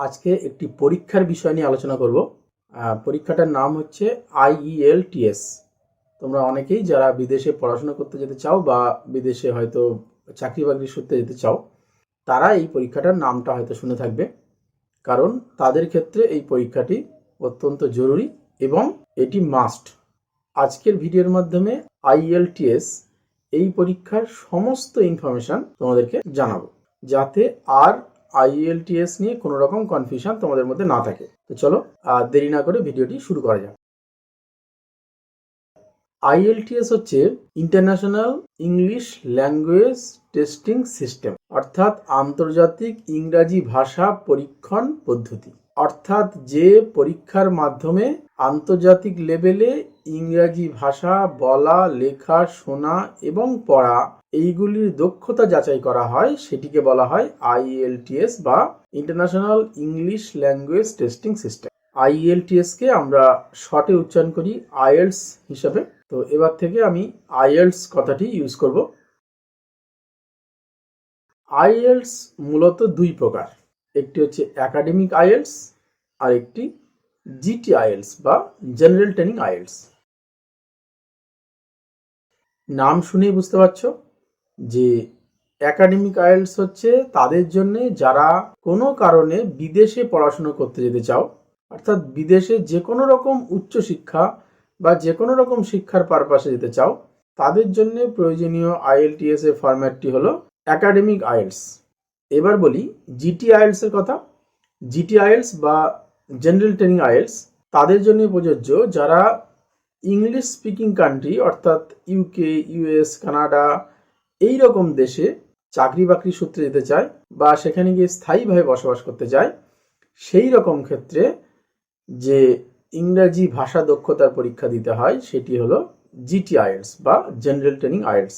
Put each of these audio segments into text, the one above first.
আজকে একটি পরীক্ষার বিষয় নিয়ে আলোচনা করব। পরীক্ষাটার নাম হচ্ছে আইইএলটিএস তোমরা অনেকেই যারা বিদেশে পড়াশোনা করতে যেতে চাও বা বিদেশে হয়তো চাকরি বাকরি সূত্রে যেতে চাও, তারা এই পরীক্ষাটার নামটা হয়তো শুনে থাকবে। কারণ তাদের ক্ষেত্রে এই পরীক্ষাটি অত্যন্ত জরুরি এবং এটি মাস্ট। আজকের ভিডিওর মাধ্যমে আইএলটিএস এই পরীক্ষার সমস্ত ইনফরমেশন তোমাদেরকে জানাব। যাতে আর আইএলটিএস নিয়ে কোনো রকম কনফিউশন তোমাদের মধ্যে না থাকে। তো চলো দেরি না করে ভিডিওটি শুরু করা যাক। আইএলটিএস হচ্ছে international English language testing system অর্থাৎ আন্তর্জাতিক ইংরাজি ভাষা পরীক্ষণ পদ্ধতি। অর্থাৎ যে পরীক্ষার মাধ্যমে আন্তর্জাতিক লেভেলে ইংরাজি ভাষা বলা, লেখা, শোনা এবং পড়া এইগুলির দক্ষতা যাচাই করা হয়, সেটিকে বলা হয় আইএলটিএস বা international English language testing system IELTS কে আমরা শর্টে উচ্চারণ করি আইএলস হিসাবে। তো এবার থেকে আমি আইএলস কথাটি ইউজ করব। আইএলস মূলত দুই প্রকার। একটি হচ্ছে একাডেমিক আইএলস আর একটি জিটি আইএলস বা জেনারেল ট্রেনিং আইএলস নাম শুনেই বুঝতে পারছ? যে একাডেমিক আইএলস হচ্ছে তাদের জন্য যারা কোনো কারণে বিদেশে পড়াশোনা করতে যেতে চাও, অর্থাৎ বিদেশে যে কোনো রকম উচ্চশিক্ষা বা যে কোনো রকম শিক্ষার পারপাসে যেতে চাও, তাদের জন্য প্রয়োজনীয় আইএলটিএস এর ফরম্যাটটি হলো একাডেমিক আইএলস এবার বলি জিটি আইএলস এর কথা। জিটি আইএলস বা জেনারেল ট্রেনিং আইএলস তাদের জন্য প্রযোজ্য যারা ইংলিশ স্পিকিং কান্ট্রি অর্থাৎ ইউকে ইউএস কানাডা এই রকম দেশে চাকরি বাকরি সূত্রে যেতে চায় বা সেখানে গিয়ে স্থায়ীভাবে বসবাস করতে চায় সেই রকম ক্ষেত্রে যে ইংরাজি ভাষা দক্ষতার পরীক্ষা দিতে হয়, সেটি হলো জিটি আইএলস বা জেনারেল ট্রেনিং আইএলস।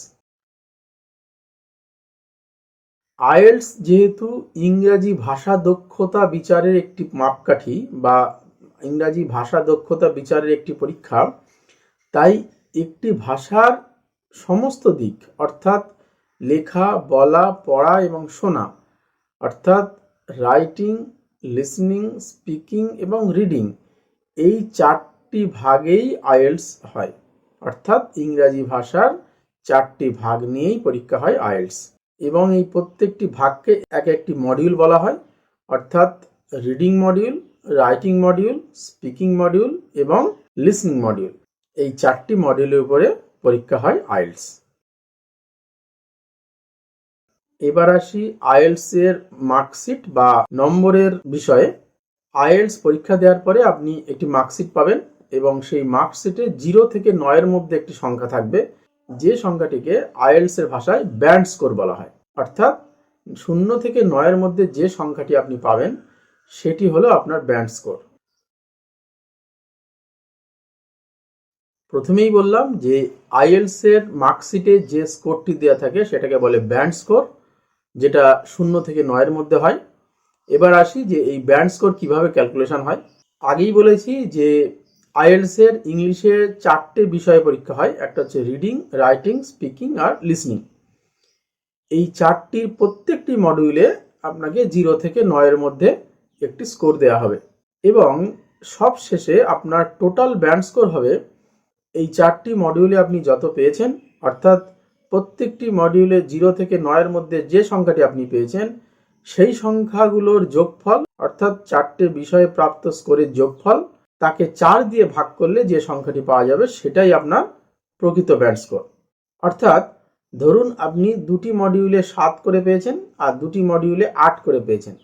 আইএলস যেহেতু ইংরাজি ভাষা দক্ষতা বিচারের একটি মাপকাঠি বা ইংরাজি ভাষা দক্ষতা বিচারের একটি পরীক্ষা, তাই একটি ভাষার সমস্ত দিক, অর্থাৎ লেখা, বলা, পড়া এবং শোনা, অর্থাৎ রাইটিং, লিসনিং, স্পিকিং এবং রিডিং, এই চারটি ভাগেই আইএলস হয়। অর্থাৎ ইংরাজি ভাষার চারটি ভাগ নিয়েই পরীক্ষা হয় আইএলস। এবং এই প্রত্যেকটি ভাগকে এক একটি মডিউল বলা হয়, অর্থাৎ reading module, writing module, speaking module এবং লিসনিং মডিউল। এই চারটি মডিউলের উপরে পরীক্ষা হয় আইএলস এবার আসি আইএলস এর মার্কশিট বা নম্বরের বিষয়ে। আইএলস পরীক্ষা দেওয়ার পরে আপনি একটি মার্কশিট পাবেন এবং সেই মার্কশিটে জিরো থেকে নয়ের মধ্যে একটি সংখ্যা থাকবে, যে সংখ্যাটিকে আইএলস এর ভাষায় ব্যান্ড স্কোর বলা হয়। অর্থাৎ শূন্য থেকে নয়ের মধ্যে যে সংখ্যাটি আপনি পাবেন, সেটি হলো আপনার ব্যান্ড স্কোর। প্রথমেই বললাম যে আইএলস এর মার্কশিটে যে স্কোরটি দেওয়া থাকে সেটাকে বলে ব্যান্ড স্কোর, যেটা শূন্য থেকে নয়ের মধ্যে হয়। এবার আসি যে এই ব্যান্ড স্কোর কীভাবে ক্যালকুলেশন হয়। আগেই বলেছি যে আইএলস এর ইংলিশে চারটে বিষয়ে পরীক্ষা হয়, একটা হচ্ছে রিডিং, রাইটিং, স্পিকিং আর লিসনিং। এই চারটির প্রত্যেকটি মডিউলে আপনাকে জিরো থেকে নয়ের মধ্যে একটি স্কোর দেওয়া হবে এবং সব শেষে আপনার টোটাল ব্যান্ড স্কোর হবে এই চারটি মডিউলে আপনি যত পেয়েছেন, অর্থাৎ প্রত্যেকটি মডিউলে জিরো থেকে নয়ের মধ্যে যে সংখ্যাটি আপনি পেয়েছেন, সেই সংখ্যাগুলোর যোগফল, অর্থাৎ চারটে বিষয়ে প্রাপ্ত স্কোরের যোগফল, তাকে চার দিয়ে ভাগ করলে যে সংখ্যাটি পাওয়া যাবে, সেটাই আপনার প্রকৃত ব্যান্ড স্কোর অর্থাৎ ধরুন আপনি দুটি মডিউলে সাত করে পেয়েছেন আর দুটি মডিউলে আট করে পেয়েছেন।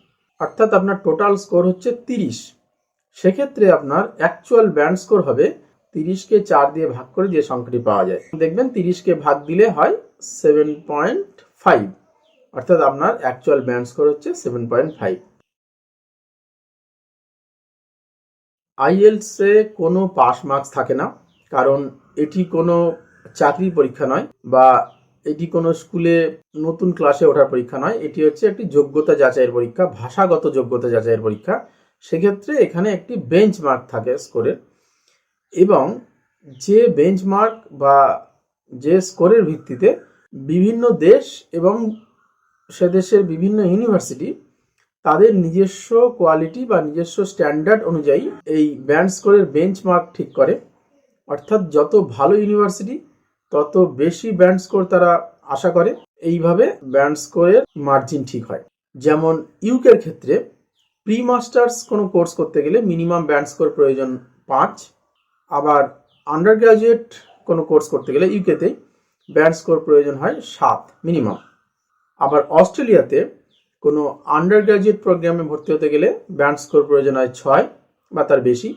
অর্থাৎ আপনার টোটাল স্কোর হচ্ছে তিরিশ। সেক্ষেত্রে আপনার অ্যাকচুয়াল ব্যান্ড স্কোর হবে তিরিশকে চার দিয়ে ভাগ করে যে সংখ্যাটি পাওয়া যায়। দেখবেন তিরিশকে ভাগ দিলে হয় সেভেন পয়েন্ট ফাইভ অর্থাৎ আপনার অ্যাকচুয়াল ব্যান্ড স্কোর হচ্ছে সেভেন পয়েন্ট ফাইভ আইএলসে কোনো পাস মার্কস থাকে না, কারণ এটি কোনো চাকরি পরীক্ষা নয় বা এটি কোনো স্কুলে নতুন ক্লাসে ওঠার পরীক্ষা নয়। এটি হচ্ছে একটি যোগ্যতা যাচাইয়ের পরীক্ষা, ভাষাগত যোগ্যতা যাচাইয়ের পরীক্ষা। সেক্ষেত্রে এখানে একটি বেঞ্চ মার্ক থাকে স্কোরের এবং যে বেঞ্চমার্ক বা যে স্কোরের ভিত্তিতে বিভিন্ন দেশ এবং সে দেশের বিভিন্ন ইউনিভার্সিটি তাদের নিজস্ব কোয়ালিটি বা নিজস্ব স্ট্যান্ডার্ড অনুযায়ী এই ব্যান্ড স্কোরের বেঞ্চমার্ক ঠিক করে। অর্থাৎ যত ভালো ইউনিভার্সিটি তত বেশি ব্যান্ড স্কোর তারা আশা করে। এইভাবে ব্যান্ড স্কোরের মার্জিন ঠিক হয়। যেমন ইউকের ক্ষেত্রে প্রি মাস্টার্স কোনো কোর্স করতে গেলে মিনিমাম ব্যান্ড স্কোর প্রয়োজন পাঁচ। আবার আন্ডার গ্রাজুয়েট কোনো কোর্স করতে গেলে ইউকেতেই ব্যান্ড স্কোর প্রয়োজন হয় সাত মিনিমাম আবার অস্ট্রেলিয়াতে কোনো আন্ডার গ্রাজুয়েট প্রোগ্রামে ভর্তি হতে গেলে ব্যান্ড স্কোর প্রয়োজন হয় ছয় বা তার বেশি।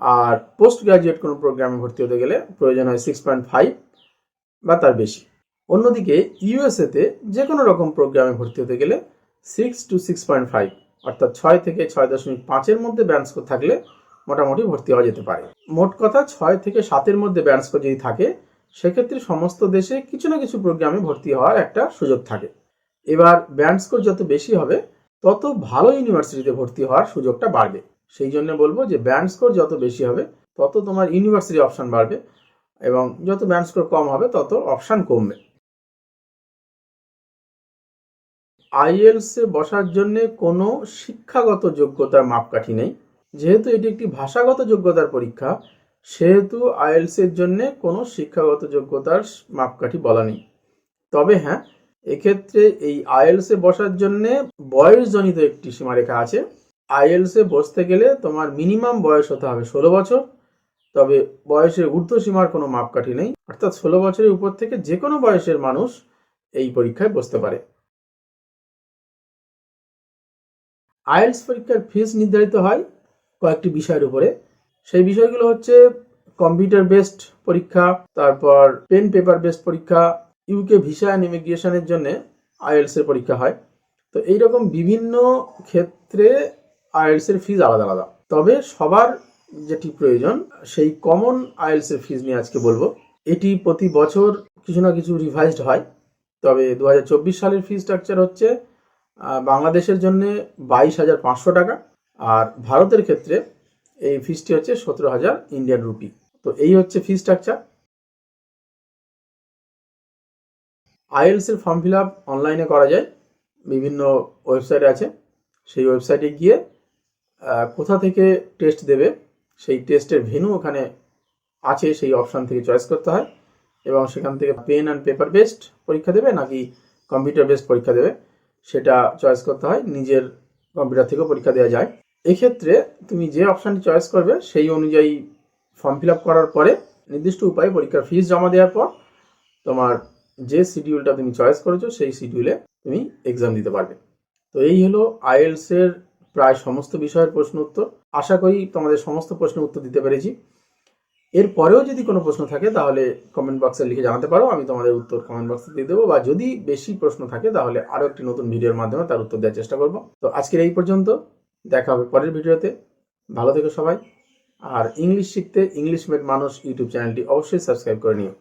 আর পোস্ট গ্রাজুয়েট কোনো প্রোগ্রামে ভর্তি হতে গেলে প্রয়োজন হয় সিক্স পয়েন্ট ফাইভ বা তার বেশি। অন্যদিকে ইউএসএতে যে কোনো রকম প্রোগ্রামে ভর্তি হতে গেলে six to six point five অর্থাৎ ছয় থেকে ছয় দশমিক পাঁচের মধ্যে ব্যান্ড স্কোর থাকলে মোটামুটি ভর্তি হওয়া যেতে পারে। মোট কথা ছয় থেকে সাতের মধ্যে ব্যান্ড স্কোর যদি থাকে, সেক্ষেত্রে সমস্ত দেশে কিছু না কিছু প্রোগ্রামে ভর্তি হওয়ার একটা সুযোগ থাকে। এবার ব্যান্ড স্কোর যত বেশি হবে, তত ভালো ইউনিভার্সিটিতে ভর্তি হওয়ার সুযোগটা বাড়বে। সেই জন্য বলব যে ব্যান্ড স্কোর যত বেশি হবে, তত তোমার ইউনিভার্সিটি অপশন বাড়বে এবং যত ব্যান্ড স্কোর কম হবে, তত অপশান কমবে। আইএলসে বসার জন্য কোনো শিক্ষাগত যোগ্যতার মাপকাঠি নেই। যেহেতু এটি একটি ভাষাগত যোগ্যতার পরীক্ষা, সেহেতু আইএলস এর জন্য কোনো শিক্ষাগত যোগ্যতার মাপকাঠি বলা নেই। তবে হ্যাঁ এক্ষেত্রে এই আইএলস বসার জন্য বয়সজনিত একটি সীমারেখা আছে। আইএলস বসতে গেলে তোমার মিনিমাম বয়স হতে হবে ষোলো বছর। তবে বয়সের ঊর্ধ্ব সীমার কোনো মাপকাঠি নেই। অর্থাৎ ষোলো বছরের উপর থেকে যে কোনো বয়সের মানুষ এই পরীক্ষায় বসতে পারে। আইএলস পরীক্ষার ফিস নির্ধারিত হয় কয়েকটি বিষয়ের উপরে। সেই বিষয়গুলো হচ্ছে কম্পিউটার বেসড পরীক্ষা, তারপর পেন পেপার বেসড পরীক্ষা ইউকে ভিসা অ্যান্ড ইমিগ্রেশনের জন্য আইএলস এর পরীক্ষা হয়। তো এইরকম বিভিন্ন ক্ষেত্রে আইএলস এর ফিজ আলাদা আলাদা। তবে সবার যেটি প্রয়োজন, সেই কমন আইএলস এর ফিজ নিয়ে আজকে বলব। এটি প্রতি বছর কিছু না কিছু রিভাইজড হয়। তবে দু হাজার চব্বিশ সালের ফি স্ট্রাকচার হচ্ছে বাংলাদেশের জন্য বাইশ হাজার পাঁচশো টাকা। আর ভারতের ক্ষেত্রে এই ফিসটি হচ্ছে সতেরো হাজার ইন্ডিয়ান রুপি তো এই হচ্ছে ফি স্ট্রাকচার আইএলস এর ফর্ম ফিল আপ অনলাইনে করা যায়। বিভিন্ন ওয়েবসাইট আছে। সেই ওয়েবসাইটে গিয়ে কোথা থেকে টেস্ট দেবে, সেই টেস্টের ভেনু ওখানে আছে, সেই অপশান থেকে চয়েস করতে হয়। এবং সেখান থেকে পেন অ্যান্ড পেপার বেসড পরীক্ষা দেবে নাকি কম্পিউটার বেসড পরীক্ষা দেবে, সেটা চয়েস করতে হয়। নিজের কম্পিউটার থেকেও পরীক্ষা দেওয়া যায়। এক্ষেত্রে তুমি যে অপশানটি চয়েস করবে, সেই অনুযায়ী ফর্ম ফিল আপ করার পরে নির্দিষ্ট উপায়ে পরীক্ষার ফিস জমা দেওয়ার পর তোমার যে শিডিউলটা তুমি চয়েস করেছ, সেই শিডিউলে তুমি এক্সাম দিতে পারবে। তো এই হলো আইএলস এর প্রায় সমস্ত বিষয়ের প্রশ্ন উত্তর। আশা করি তোমাদের সমস্ত প্রশ্নের উত্তর দিতে পেরেছি। এর পরেও যদি কোনো প্রশ্ন থাকে, তাহলে কমেন্ট বক্সে লিখে জানাতে পারো, আমি তোমাদের উত্তর কমেন্ট বক্সে দিয়ে দেবো। বা যদি বেশি প্রশ্ন থাকে, তাহলে আরও একটি নতুন ভিডিওর মাধ্যমে তার উত্তর দেওয়ার চেষ্টা করব। তো আজকের এই পর্যন্ত। দেখা হবে পরের ভিডিওতে। ভালো থেকো সবাই। আর ইংলিশ শিখতে ইংলিশ মেড মানুষ ইউটিউব চ্যানেলটি অবশ্যই সাবস্ক্রাইব করে নিও।